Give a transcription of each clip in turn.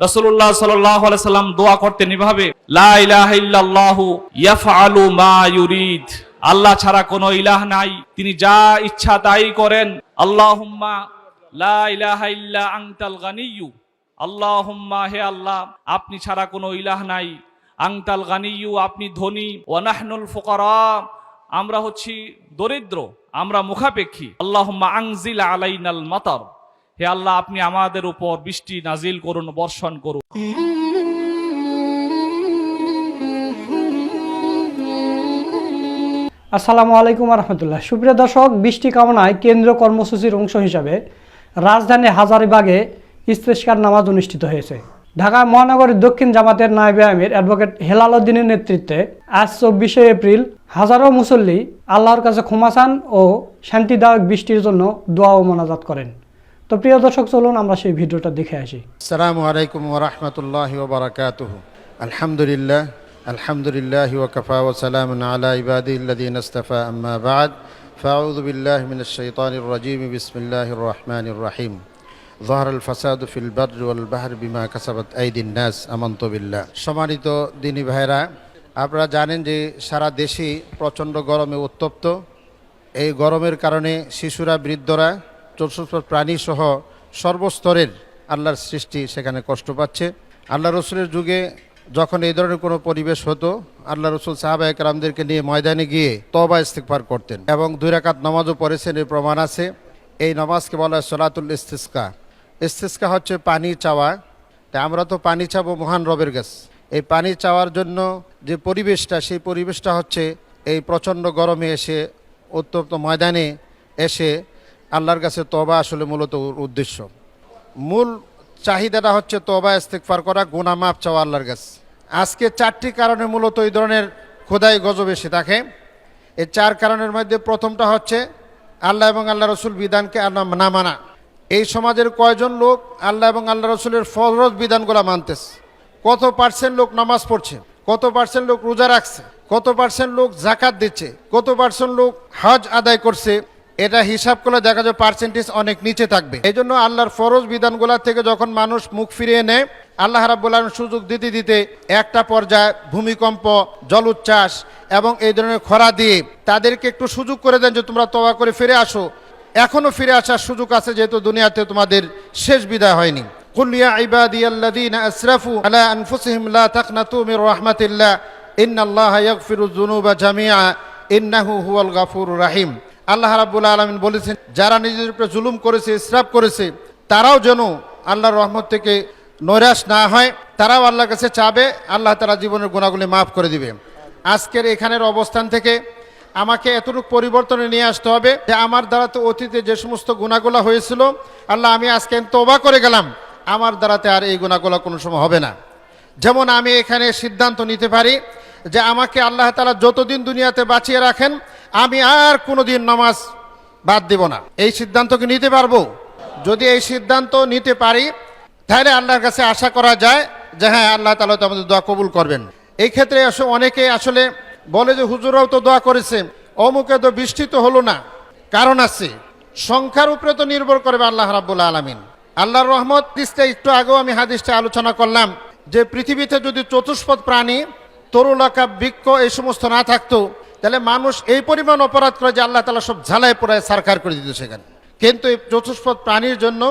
রসুল্লাহ সাল্লাম দোয়া করতেন এভাবে, লা ইলাহা ইল্লাল্লাহু ইয়াফআলু মা ইউরিদ। আল্লাহ ছাড়া কোনো ইলাহ নাই। তিনি যা ইচ্ছা তাই করেন। আল্লাহুম্মা লা ইলাহা ইল্লা আনতাল গানিয়্যু। আল্লাহুম্মা, হে আল্লাহ, আপনি ছাড়া কোনো ইলাহ নাই। আংতাল গানিয়ু আপনি ধনী। ওয়ানাহনুল ফুকারা, আমরা হচ্ছি দরিদ্র, আমরা মুখাপেক্ষী। আল্লাহুম্মা আংজিল আলাইনাল মাতার। হে আল্লাহ, আপনি আমাদের উপর বৃষ্টি নাজিল করুন, বর্ষণ করুন। আসসালামু আলাইকুম রহমতুল্লাহ সুপ্রিয় দর্শক, বৃষ্টি কামনায় কেন্দ্রীয় কর্মসূচির অংশ হিসাবে রাজধানী হাজারিবাগে ইস্তেস্কার নামাজ অনুষ্ঠিত হয়েছে। ঢাকা মহানগরীর দক্ষিণ জামাতের নায়েবে আমির অ্যাডভোকেট হেলাল উদ্দিনের নেতৃত্বে আজ চব্বিশে এপ্রিল হাজারো মুসল্লি আল্লাহর কাছে ক্ষমা চান ও শান্তিদায়ক বৃষ্টির জন্য দোয়া ও মোনাজাত করেন। তো প্রিয় দর্শক চলুন আমরা সেই ভিডিওটা দেখে আসি السلام عليكم ورحمة الله وبركاته الحمد لله الحمد لله وكفى وسلام على عباده الذين اصطفى أما بعد فأعوذ بالله من الشيطان الرجيم بسم الله الرحمن الرحيم ظهر الفساد في البر والبحر بما كسبت أيدي الناس أمنت بالله সম্মানিত দিনী ভাইরা আপনারা জানেন যে সারা দেশে প্রচণ্ড গরমে উত্তপ্ত এই গরমের কারণে শিশুরা বৃদ্ধরা চতুষ্প প্রাণী সহ সর্বস্তরের আল্লাহর সৃষ্টি সেখানে কষ্ট পাচ্ছে। আল্লাহ রসুলের যুগে যখন এই ধরনের কোনো পরিবেশ হতো, আল্লাহ রসুল সাহাবা একরামদেরকে নিয়ে ময়দানে গিয়ে তবা ইস্তিকফার করতেন এবং দুই রাকাত নামাজও পড়েছেন, এর প্রমাণ আছে। এই নামাজকে বলা হয় সলাতুল ইস্তিস্কা। ইস্তিস্কা হচ্ছে পানি চাওয়া। তা আমরা তো পানি চাবো মহান রবের গাছ এই পানি চাওয়ার জন্য যে পরিবেশটা, সেই পরিবেশটা হচ্ছে এই প্রচণ্ড গরমে এসে, উত্তপ্ত ময়দানে এসে আল্লাহর কাছে তবা আসলে মূলত উদ্দেশ্য। মূল চাহিদাটা হচ্ছে তবা ইস্তেকফার করা গুণা মাপ চাওয়া আল্লাহর কাছে। আজকে চারটি কারণে মূলত এই ধরনের খোদাই গজব এসে থাকে। এই চার কারণের মধ্যে প্রথমটা হচ্ছে, আল্লাহ এবং আল্লাহ রসুল বিধানকে আল্লাহ না মানা। এই সমাজের কয়জন লোক আল্লাহ এবং আল্লাহ রসুলের ফরজ বিধানগুলো মানতেছে? কত পার্সেন্ট লোক নামাজ পড়ছে? কত পার্সেন্ট লোক রোজা রাখছে? কত পার্সেন্ট লোক জাকাত দিচ্ছে? কত পার্সেন্ট লোক হজ আদায় করছে? এটা হিসাব করলে দেখা যায় পার্সেন্টেজ অনেক নিচে থাকবে এই জন্য আল্লাহর ফরজ বিধানগুলা থেকে যখন মানুষ মুখ ফিরিয়ে নেয় আল্লাহ রাব্বুল আলামিন সুযোগ দিতে দিতে একটা পর্যায়ে ভূমিকম্প জলোচ্ছ্বাস এবং এই ধরনের খরা দিয়ে তাদেরকে একটু সুযোগ করে দেন যে তোমরা তবা করে ফিরে আসো এখনো ফিরে আসার সুযোগ আছে যেহেতু দুনিয়াতে তোমাদের শেষ বিদায় হয়নি قل يا عبادي الذين أسرفوا على أنفسهم لا تقنطوا من رحمة الله إن الله يغفر الذنوب جميعا إنه هو الغفور الرحيم আল্লাহ রাব্বুল আলমিন বলেছেন, যারা নিজেদের উপরে জুলুম করেছে, ইসরাফ করেছে, তারাও যেন আল্লাহর রহমত থেকে নৈরাশ না হয়, তারাও আল্লাহর কাছে চাবে, আল্লাহ তারা জীবনের গুণাগুলি মাফ করে দিবে। আজকের এখানের অবস্থান থেকে আমাকে এতটুকু পরিবর্তনে নিয়ে আসতে হবে যে আমার দ্বারা তো অতীতে যে সমস্ত গুণাগুলা হয়েছিল, আল্লাহ আমি আজকে তোবা করে গেলাম, আমার দ্বারাতে আর এই গুণাগুলা কোনো সময় হবে না। যেমন আমি এখানে সিদ্ধান্ত নিতে পারি যে আমাকে আল্লাহ তালা যতদিন দুনিয়াতে বাঁচিয়ে রাখেন আমি আর কোনোদিন নামাজ বাদ দেব না। এই সিদ্ধান্ত কি নিতে পারব? যদি এই সিদ্ধান্ত নিতে পারি, তাহলে আল্লাহর কাছে আশা করা যায় যে হ্যাঁ আল্লাহ তালা তো আমাদের দোয়া কবুল করবেন। এই ক্ষেত্রে অনেকে আসলে বলে যে হুজুরাও তো দোয়া করেছে, অমুকে তো বৃষ্টি তো হলো না। কারণ আছে, সংখ্যার উপরে তো নির্ভর করবে আল্লাহ রাব্বুল আলমিন। আল্লাহর রহমত হাদিসটা একটু আগেও আমি হাদিসটা আলোচনা করলাম যে পৃথিবীতে যদি চতুষ্পদ প্রাণী তরুলাকা বৃক্ষ এই সমস্ত না থাকতো তাহলে মানুষ এই পরিমাণ অপরাধ করে যে আল্লাহ তালা সব ঝালাই পোড়ায় সারকার করে দিত সেখানে কিন্তু এই চতুষ্পদ প্রাণীর জন্য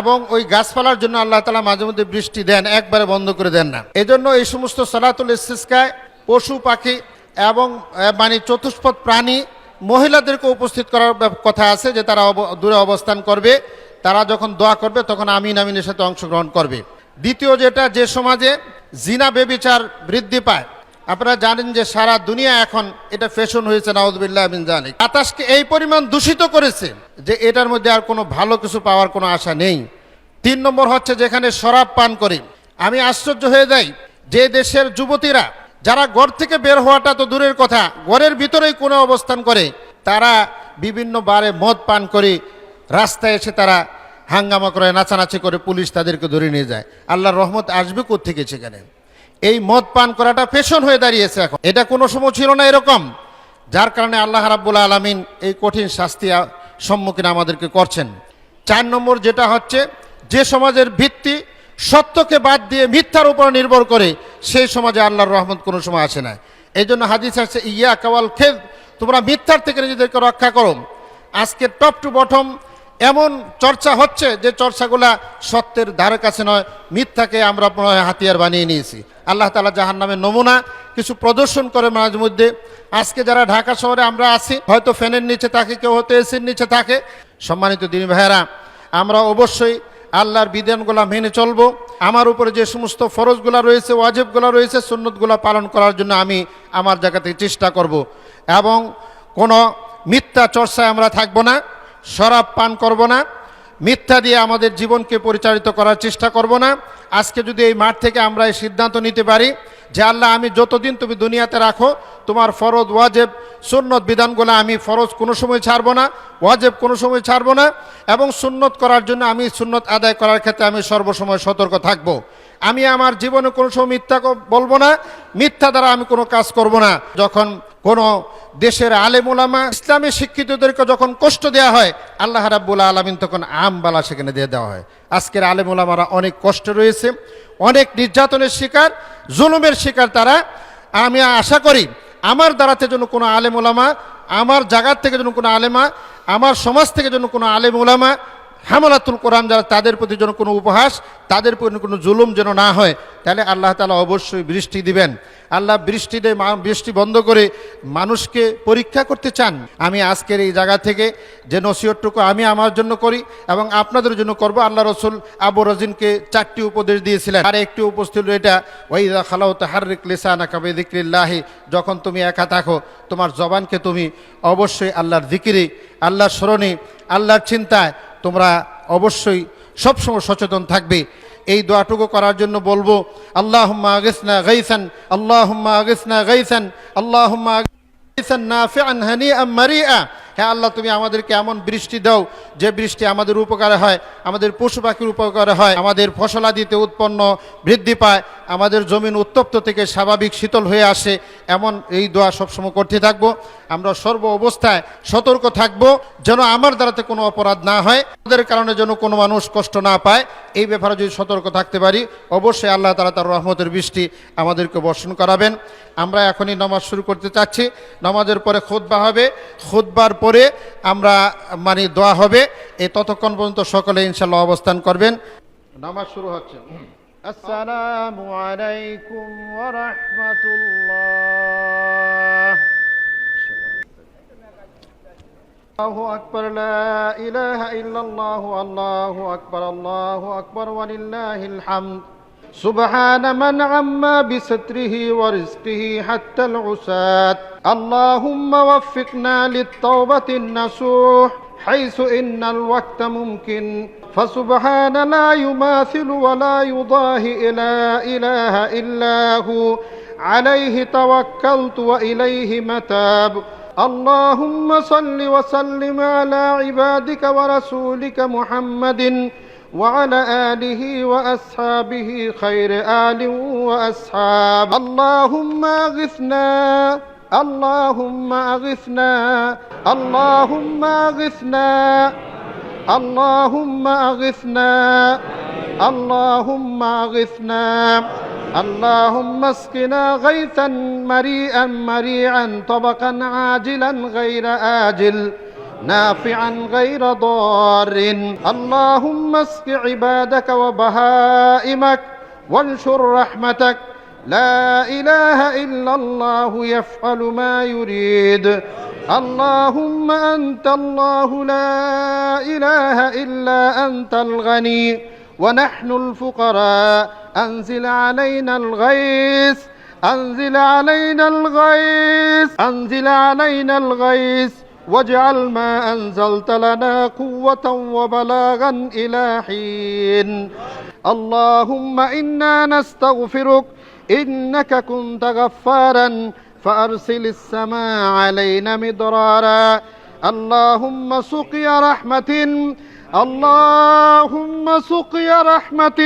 এবং ওই গাছপালার জন্য আল্লাহ তালা মাঝে মধ্যে বৃষ্টি দেন, একবারে বন্ধ করে দেন না। এজন্য এই সমস্ত সলাতুল ইস্তিস্কায় পশু, পাখি এবং মানে চতুষ্পদ প্রাণী মহিলাদেরকে উপস্থিত করার কথা আছে যে তারা দূরে অবস্থান করবে, তারা যখন দোয়া করবে তখন আমিন আমিনের সাথে অংশগ্রহণ করবে। দ্বিতীয় যেটা, যে সমাজে জিনা, বেবিচার বৃদ্ধি পায় আপনারা জানেন যে সারা দুনিয়া এখন এটা ফ্যাশন হয়েছে, নাউজবিল্লাহ বিন জানিক বাতাসকে এই পরিমাণ দূষিত করেছে যে এটার মধ্যে আর কোনো ভালো কিছু পাওয়ার কোনো আশা নেই। তিন নম্বর হচ্ছে যেখানে শরাব পান করে। আমি আশ্চর্য হয়ে যাই যে দেশের যুবতীরা, যারা ঘর থেকে বের হওয়াটা তো দূরের কথা, ঘরের ভিতরেই কোনো অবস্থান করে, তারা বিভিন্ন বারে মদ পান করে, রাস্তায় এসে তারা হাঙ্গামা করে, নাচানাচি করে পুলিশ তাদেরকে ধরে নিয়ে যায়। আল্লাহর রহমত আসবে কোথেকে সেখানে? এই মদ পান করাটা পেশন হয়ে দাঁড়িয়েছে এখন। এটা কোনো সময় ছিল না এরকম। যার কারণে আল্লাহ রাব্বুল আলমিন এই কঠিন শাস্তি সম্মুখীন আমাদেরকে করছেন। চার নম্বর যেটা হচ্ছে, যে সমাজের ভিত্তি সত্যকে বাদ দিয়ে মিথ্যার উপর নির্ভর করে, সেই সমাজে আল্লাহর রহমত কোনো সময় আসে না। এই জন্য হাদিস আছে, ইয়া কাওয়াল খেদ, তোমরা মিথ্যার থেকে নিজেদেরকে রক্ষা করো। আজকে টপ টু বটম এমন চর্চা হচ্ছে যে চর্চাগুলা সত্যের ধারে কাছে নয়, মিথ্যাকে আমরা হাতিয়ার বানিয়ে নিয়েছি। আল্লাহ তালা জাহান নামের নমুনা কিছু প্রদর্শন করে মাঝে মধ্যে। আজকে যারা ঢাকা শহরে আমরা আছি, হয়তো ফ্যানের নিচে থাকে কেউ হয়তো এসির নিচে থাকে। সম্মানিত দিনী ভাইয়েরা, আমরা অবশ্যই আল্লাহর বিধানগুলা মেনে চলবো। আমার উপরে যে সমস্ত ফরজগুলা রয়েছে, ওয়াজেবগুলা রয়েছে, সুন্নতগুলা পালন করার জন্য আমি আমার জায়গা থেকে চেষ্টা করব। এবং কোনো মিথ্যা চর্চায় আমরা থাকব না। শরাব পান করব না, মিথ্যা দিয়ে আমাদের জীবনকে পরিচালিত করার চেষ্টা করব না। আজকে যদি এই মাঠ থেকে আমরা এই সিদ্ধান্ত নিতে পারি যে আল্লাহ, আমি যতদিন তুমি দুনিয়াতে রাখো, তোমার ফরজ, ওয়াজেব, সুন্নত বিধানগুলো আমি ফরজ কোনো সময় ছাড়বো না, ওয়াজেব কোনো সময় ছাড়ব না, এবং সুন্নত করার জন্য আমি সুন্নত আদায় করার ক্ষেত্রে আমি সর্বসময় সতর্ক থাকব। আমি আমার জীবনে কোনো সময় মিথ্যা বলব না। মিথ্যা দ্বারা আমি কোনো কাজ করব না। যখন কোনো দেশের আলেম ওলামা, ইসলামী শিক্ষিতদেরকে যখন কষ্ট দেওয়া হয়, আল্লাহ রাব্বুল আলমিন তখন আম বালা সেখানে দিয়ে দেওয়া হয়। আজকের আলেম ওলামারা অনেক কষ্ট রয়েছে, অনেক নির্যাতনের শিকার, জুলুমের শিকার তারা। আমি আশা করি আমার দ্বারাতে যেন কোনো আলেম ওলামা, আমার জায়গার থেকে যেন কোনো আলেমা, আমার সমাজ থেকে যেন কোনো আলেম ওলামা হামলাতুল কোরআন যারা তাদের প্রতি যেন কোনো উপহাস, তাদের প্রতি কোনো জুলুম যেন না হয়, তাহলে আল্লাহ তালা অবশ্যই বৃষ্টি দিবেন। আল্লাহ বৃষ্টি দিয়ে বৃষ্টি বন্ধ করে মানুষকে পরীক্ষা করতে চান। আমি আজকের এই জায়গা থেকে যে নসিহতটুকু আমি আমার জন্য করি এবং আপনাদের জন্য করব, আল্লাহ রসুল আবু রাজিনকে চারটি উপদেশ দিয়েছিলেন। আর একটি উপস্থিত এটা ওইদা খালাউ তাহারিক লিসানা কাবে দিক্রিল্লাহি যখন তুমি একা থাকো, তোমার জবানকে তুমি অবশ্যই আল্লাহর দিকিরি আল্লাহর স্মরণে, আল্লাহর চিন্তায় তোমরা অবশ্যই সবসময় সচেতন থাকবে। এই দোয়াটুকু করার জন্য বলব আল্লাহ আগেসনা গাইসান আল্লাহ আগেসনা গাইসান আল্লাহ হ্যাঁ আল্লাহ, তুমি আমাদেরকে এমন বৃষ্টি দাও যে বৃষ্টি আমাদের উপকারে হয়, আমাদের পশু পাখির উপকারে হয়, আমাদের ফসলাদিতে উৎপন্ন বৃদ্ধি পায়, আমাদের জমিন উত্তপ্ত থেকে স্বাভাবিক শীতল হয়ে আসে, এমন এই দোয়া সবসময় করতে থাকব। আমরা সর্ব অবস্থায় সতর্ক থাকব যেন আমার দ্বারাতে কোনো অপরাধ না হয়, আমাদের কারণে যেন কোনো মানুষ কষ্ট না পায়। এই ব্যাপারে যদি সতর্ক থাকতে পারি, অবশ্যই আল্লাহ তালা তার রহমতের বৃষ্টি আমাদেরকে বর্ষণ করাবেন। আমরা এখনই নামাজ শুরু করতে চাচ্ছি। নামাজের পরে খুতবা হবে। খুতবার পরে আমরা মানে দোয়া হবে। এই ততক্ষণ পর্যন্ত সকলে ইনশাল্লাহ অবস্থান করবেন। নামাজ শুরু হচ্ছে। আসসালামু আলাইকুম ওয়া রাহমাতুল্লাহ। আল্লাহু আকবার, লা ইলাহা ইল্লাল্লাহু, আল্লাহু আকবার আল্লাহু আকবার ওয়া লিল্লাহিল হামদ। সুবহান মান আম্মা বিসতরিহি ওয়া রিজকিহি হাত্তাল উসাত اللهم وفقنا للتوبة النصوح حيث إن الوقت ممكن. فسبحان لا يماثل ولا يضاهي إلى إله إلا هو. عليه توكلت وإليه متاب. اللهم صل وسلم على عبادك ورسولك محمد وعلى آله وأصحابه خير آل وأصحاب. اللهم أغثنا اللهم أغثنا اللهم أغثنا اللهم أغثنا اللهم أغثنا اللهم اسقنا غيثا مريئا مريعا طبقا عاجلا غير آجل نافعا غير ضار. اللهم اسق عبادك وبهائمك وانشر رحمتك لا إله إلا الله يفعل ما يريد. اللهم أنت الله لا إله إلا أنت الغني. ونحن الفقراء أنزل علينا الغيث. أنزل علينا الغيث. أنزل علينا الغيث. واجعل ما أنزلت لنا قوة وبلاغا إلى حين. اللهم إنا نستغفرك إنك كنت غفارا فأرسل السماء علينا مدرارا. اللهم سقيا رحمة اللهم سقيا رحمة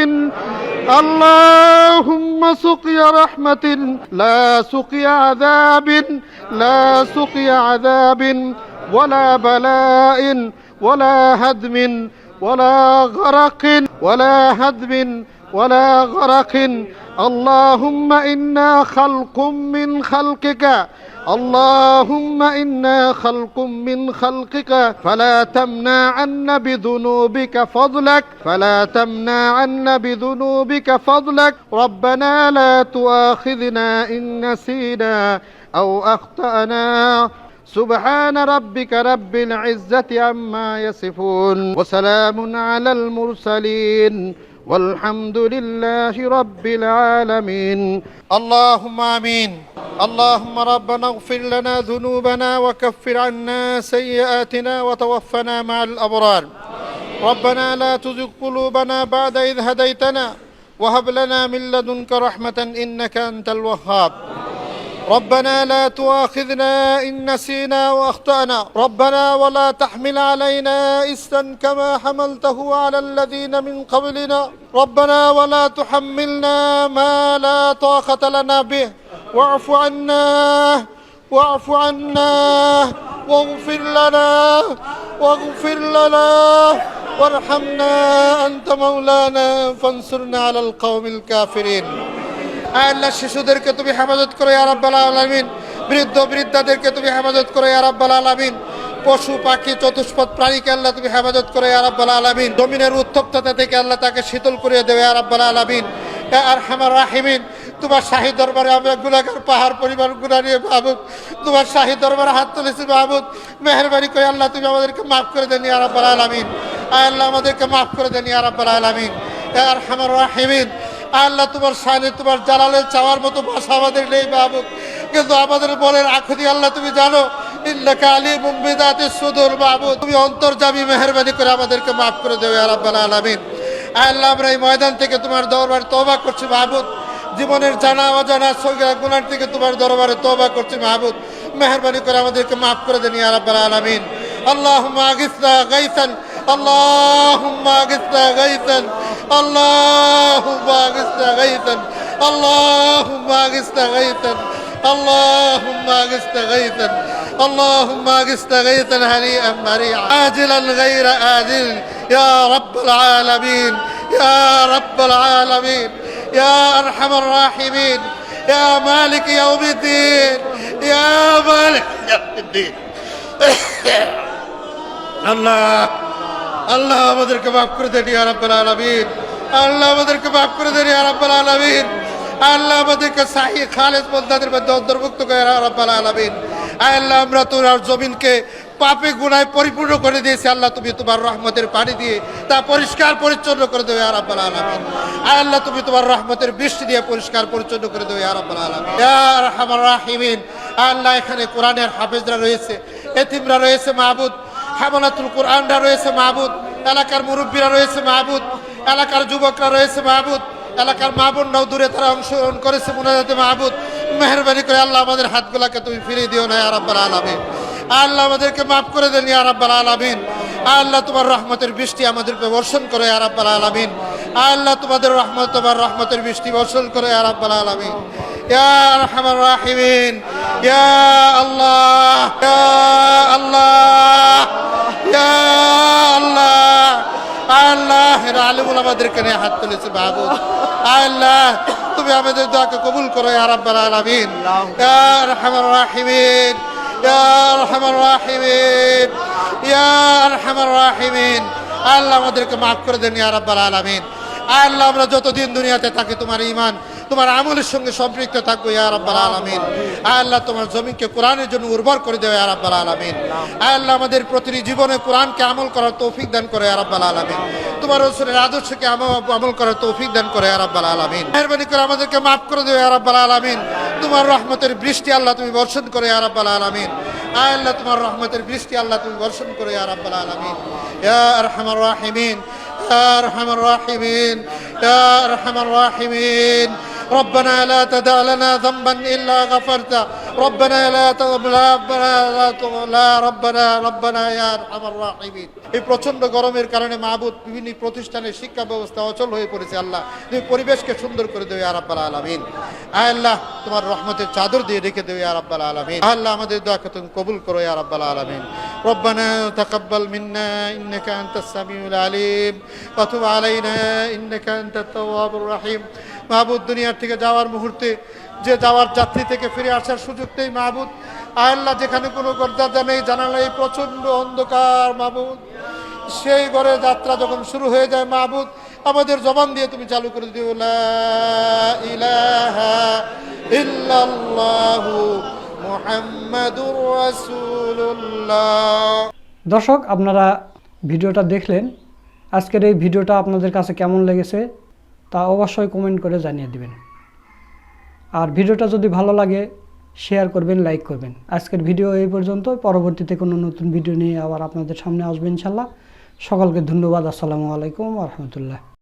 اللهم سقيا رحمة. لا سقيا عذاب لا سقيا عذاب ولا بلاء ولا هدم ولا غرق ولا هدم. ولا غرق. اللهم إنا خلق من خلقك. اللهم إنا خلق من خلقك. فلا تمنع عنا بذنوبك فضلك. فلا تمنع عنا بذنوبك فضلك. ربنا لا تؤاخذنا إن نسينا أو أخطأنا. سبحان ربك رب العزة عما يصفون. وسلام على المرسلين. والحمد لله رب العالمين. اللهم آمين. اللهم ربنا اغفر لنا ذنوبنا وكفر عنا سيئاتنا وتوفنا مع الأبرار. ربنا لا تزغ قلوبنا بعد إذ هديتنا وهب لنا من لدنك رحمة إنك أنت الوهاب. ربنا لا تؤاخذنا إن نسينا وأخطأنا. ربنا ولا تحمل علينا إسرا كما حملته على الذين من قبلنا. ربنا ولا تحملنا ما لا طاقة لنا به. واعف عنا واعف عنا واغفر لنا واغفر لنا. وارحمنا أنت مولانا فانصرنا على القوم الكافرين. আল্লাহ শিশুদেরকে তুমি হেফাজত করো ইয়া রাব্বাল আলামিন। বৃদ্ধ বৃদ্ধাদেরকে তুমি হেফাজত করো ইয়া রাব্বাল আলামিন। পশু, পাখি, চতুষ্পদ প্রাণীকে আল্লাহ তুমি হেফাজত করো ইয়া রাব্বাল আলামিন। জমিনের উত্তপ্ততা থেকে আল্লাহ তাকে শীতল করে দেবে ইয়া রাব্বাল আলামিন। আর হামার রাহিমিন, তোমার শাহী দরবারে আমরা গুলাগার পাহাড় পরিবারগুলা নিয়ে মাহবুদ তোমার শাহী দরবারে হাত তুলেছি মাহবুদ মেহরবানি করে আল্লাহ তুমি আমাদেরকে মাফ করে দেন ইয়া রাব্বাল আলামিন। আল্লাহ আমাদেরকে মাফ করে দেন ইয়া রাব্বাল আলামিন। আর হামার রাহিমিন আল্লাহ তোমার সামনে তোমার জালালে চাওয়ার মতো ভাষা আমাদের নেই বাবুক কিন্তু আমাদের মনের আখুদি আল্লাহ তুমি জানো বাবু তুমি মেহরবানি করে আমাদেরকে মাফ করে দেবে আরাব্বাল আলামিন। আল্লাহ এই ময়দান থেকে তোমার জীবনের জানা, অজানা থেকে তোমার দরবারে করে আমাদেরকে মাফ করে গাইসান اللهم اغثنا غيثا. اللهم اغثنا غيثا. اللهم اغثنا غيثا. اللهم اغثنا غيثا. اللهم اغثنا غيثا هنيئا مريعا. عاجلا غير آجل يا رب العالمين. يا رب العالمين. يا أرحم الراحمين. يا مالك يوم الدين. يا مالك يوم الدين. الله. আল্লাহ আমাদেরকে মাফ করে দেন ইয়া রাব্বাল আলামিন। আল্লাহ আমাদেরকে মাফ করে দেন ইয়া আলামিন। আল্লাহ আমাদেরকে সাহি খালেদ বন্দাদের মধ্যে অন্তর্ভুক্ত করে রাব্বাল আলামিন। আল্লাহ, আমরা তোমার জমিনকে পাপে গুনায় পরিপূর্ণ করে দিয়েছি। আল্লাহ, তুমি তোমার রহমতের পানি দিয়ে তা পরিষ্কার পরিচ্ছন্ন করে দেবে ইয়া রাব্বাল আলামিন। আল্লাহ, তুমি তোমার রহমতের বৃষ্টি দিয়ে পরিষ্কার পরিচ্ছন্ন করে দেবে ইয়া আরহামার রাহিমিন। আল্লাহ, এখানে কোরআনের হাফেজরা রয়েছে, এতিমরা রয়েছে, মাহবুদ। হামলাতুল কোরআনরা রয়েছে মাহবুদ, এলাকার মুরব্বীরা রয়েছে মাহবুদ, এলাকার যুবকরা রয়েছে মাহবুদ, এলাকার মা বোনরাও দূরে তারা অংশগ্রহণ করেছে মোনাজাতে মাহবুদ। মেহরবানি করে আল্লাহ আমাদের হাতগুলাকে তুমি ফিরিয়ে দিও না আরব্বাল আলমিন। আল্লাহ আমাদেরকে মাফ করে দেন আরব্বাল আলামিন। আল্লাহ তোমার রহমতের বৃষ্টি আমাদেরকে বর্ষণ করে আরাব্বাল আলামিন। আল্লাহ তোমাদের রহমত, তোমার রহমতের বৃষ্টি বর্ষণ করে আলামিন। আরহামার রাহিমিন। ইয়া আল্লাহ আল্লাহ আল্লাহ। আল্লাহ হাত তুমি আমাদের দোয়াকে কবুল করো, ইয়া রাব্বাল আলামিন। রাহিমিন। রাহিমিন। ইয়া আরহামার রাহিমিন। আল্লাহ আমাদেরকে মাফ করে দেন, ইয়া রাব্বাল আলামিন। আল্লাহ আমরা যতদিন দুনিয়াতে থাকি তোমার ঈমান তোমার আমলের সঙ্গে সম্পৃক্ত থাকব, ইয়া রব্বাল আলমিন। আল্লাহ, তোমার জমিনকে কোরআনের জন্য উর্বর করে দেবে ইয়া রব্বাল আলমিন। আল্লাহ, আমাদের প্রতিটি জীবনে কোরআনকে আমল করার তৌফিক দান করে, ইয়া রব্বাল আলমিন। তোমার রসুলের আদর্শকে আমল করার তৌফিক দান করে, ইয়া রব্বাল আলমিন। মেহরবানি করে আমাদেরকে মাফ করে দেবে ইয়া রব্বাল আলমিন। তোমার রহমতের বৃষ্টি আল্লাহ তুমি বর্ষণ করে, ইয়া রব্বাল আলমিন। আল্লাহ, তোমার রহমতের বৃষ্টি আল্লাহ তুমি বর্ষণ করে, ইয়া রব্বাল আলমিন। ইয়া রাহিমিন ইয়া রাহিমিন ইয়া রাহিমিন। ربنا لا تدع لنا ذنبا الا غفرته ربنا لا تغفر ربنا لا تغ- لا ربنا ربنا يا ارحم الراحمين এই প্রচন্ড গরমের কারণে মাহবুদ বিভিন্ন প্রতিষ্ঠানের শিক্ষা ব্যবস্থা অচল হয়ে পড়েছে আল্লাহ তুমি পরিবেশকে সুন্দর করে দেবে আর আব্বাল আলমিন আয় আল্লাহ তোমার রহমতের চাদর দিয়ে রেখে দেবে আর আব্বাল আলমিন আল্লাহ আমাদের দোয়াকে তুমি কবুল করো আর আব্বাল আলমিন ربنا تقبل منا إنك أنت السميع العليم وتب علينا إنك أنت التواب الرحيم মাহবুদ দুনিয়ার থেকে যাওয়ার মুহূর্তে, যে যাওয়ার যাত্রী থেকে ফিরে আসার সুযোগ নেই মাহবুদ আল্লাহ যেখানে কোনো দরজা নেই, জানালা নেই, প্রচণ্ড অন্ধকার মাহবুদ সেই ঘরে যাত্রা যখন শুরু হয়ে যায় মাহবুদ আমাদের জবান দিয়ে তুমি চালু করে দিও দর্শক, আপনারা ভিডিওটা দেখলেন। আজকের এই ভিডিওটা আপনাদের কাছে কেমন লেগেছে? তা অবশ্যই কমেন্ট করে জানিয়ে দিবেন। আর ভিডিওটা যদি ভালো লাগে শেয়ার করবেন লাইক করবেন। আজকের ভিডিও এই পর্যন্ত পরবর্তীতে কোনো নতুন ভিডিও নিয়ে আবার আপনাদের সামনে আসবেন ইনশাল্লাহ। সকলকে ধন্যবাদ। আসসালামু আলাইকুম রহমতুল্লাহ।